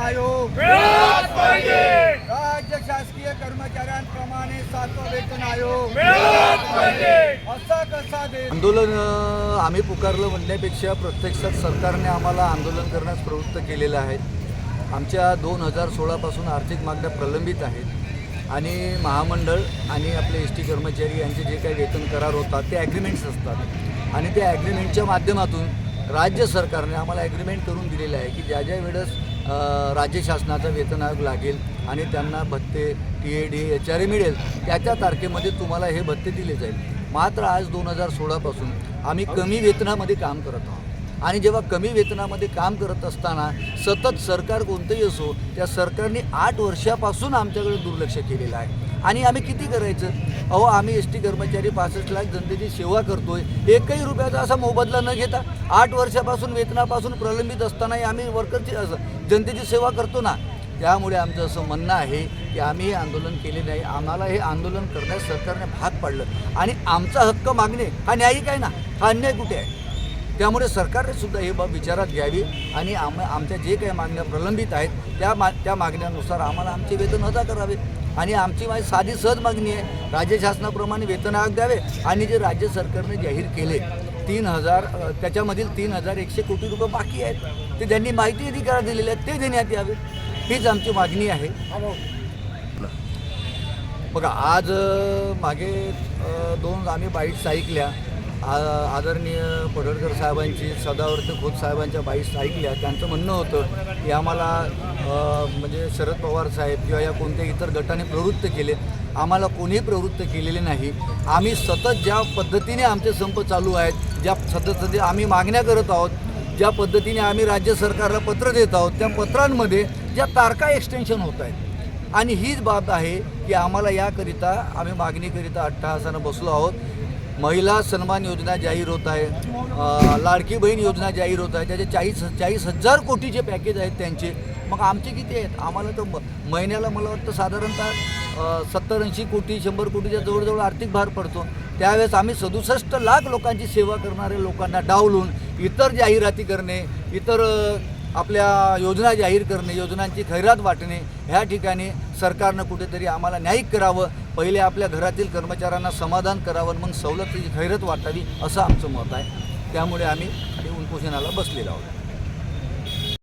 आयोग. राज्य शासकीय कर्मचाऱ्यांप्रमाणे सातवा वेतन आयोग. असा कसा दे आंदोलन आम्ही पुकारलं म्हणण्यापेक्षा प्रत्यक्षात सरकारने आम्हाला आंदोलन करण्यास प्रवृत्त केलेलं आहे. आमच्या दोन हजार सोळापासून आर्थिक मागण्या प्रलंबित आहेत. आणि महामंडळ आणि आपले एस टी कर्मचारी यांचे जे काही वेतन करार होतात ते ॲग्रीमेंट्स असतात. आणि त्या ॲग्रीमेंटच्या माध्यमातून राज्य सरकारने आम्हाला ॲग्रीमेंट करून दिलेलं आहे की ज्या ज्या वेळेस राज्य शासनाचा वेतन आयोग लागेल आणि त्यांना भत्ते T A D H R A मिळेल त्याच्या तारखेमध्ये तुम्हाला हे भत्ते दिले जाईल. मात्र आज दोन हजार सोळापासून आम्ही कमी वेतनामध्ये काम करत आहोत. आणि जेव्हा कमी वेतनामध्ये काम करत असताना सतत सरकार कोणतंही असो त्या सरकारने आठ वर्षापासून आमच्याकडे दुर्लक्ष केलेलं आहे. आणि आम्ही किती करायचं? अहो आम्ही एस टी कर्मचारी पासष्ट लाख जनतेची सेवा करतोय. एकही रुपयाचा असा मोबदला न घेता आठ वर्षापासून वेतनापासून प्रलंबित असतानाही आम्ही वर्करची असं जनतेची सेवा करतो ना? त्यामुळे आमचं असं म्हणणं आहे की आम्ही हे आंदोलन केले नाही आम्हाला हे आंदोलन करण्यास सरकारने भाग पाडलं. आणि आमचा हक्क मागणे हा न्यायिक आहे ना? हा अन्याय कुठे आहे? त्यामुळे सरकारने सुद्धा ही बाब विचारात घ्यावी आणि आम आमच्या जे काही मागण्या प्रलंबित आहेत त्या मा त्या मागण्यानुसार आम्हाला आमचे वेतन अदा करावे. आणि आमची माझी साधी सहज मागणी आहे राज्य शासनाप्रमाणे वेतन आयोग द्यावे आणि जे राज्य सरकारने जाहीर केले तीन हजार त्याच्यामधील तीन हजार एकशे कोटी रुपये बाकी आहेत ते त्यांनी माहिती अधिकार दिलेले आहेत ते देण्यात यावे. हीच आमची मागणी आहे. बघा आज मागे दोन आम्ही बाईट्स ऐकल्या. आ- आदरणीय पडळकर साहेबांची सदावर्त खोत साहेबांच्या बाईस ऐकल्या. त्यांचं म्हणणं होतं की आम्हाला म्हणजे शरद पवार साहेब किंवा या कोणत्या इतर गटाने प्रवृत्त केले. आम्हाला कोणीही प्रवृत्त केलेले नाही. आम्ही सतत ज्या पद्धतीने आमचे संप चालू आहेत ज्या सतत सध्या आम्ही मागण्या करत आहोत ज्या पद्धतीने आम्ही राज्य सरकारला पत्र देत आहोत त्या पत्रांमध्ये ज्या तारखा एक्सटेन्शन होत आहेत. आणि हीच बाब आहे की आम्हाला याकरिता आम्ही मागणीकरिता अट्टहासानं बसलो आहोत. महिला सन्मान योजना जाहीर होत आहे. लाडकी बहीण योजना जाहीर होत आहे. त्याचे चाळीस चाळीस हजार कोटीचे पॅकेज आहेत त्यांचे. मग आमचे किती आहेत? आम्हाला तर महिन्याला मला वाटतं साधारणतः सत्तर ऐंशी कोटी शंभर कोटीच्या जवळजवळ आर्थिक भार पडतो. त्यावेळेस आम्ही सदुसष्ट लाख लोकांची सेवा करणाऱ्या लोकांना डावलून इतर जाहिराती करणे इतर आपल्या योजना जाहीर करणे योजनांची खैरात वाटणे ह्या ठिकाणी सरकारनं कुठेतरी आम्हाला न्यायिक करावं पहिले आपल्या घरातील कर्मचाऱ्यांना समाधान करावं मग सवलतीची खैरत वाटावी असं आमचं मत आहे. त्यामुळे आम्ही हे उपोषणाला बसलेलो आहोत.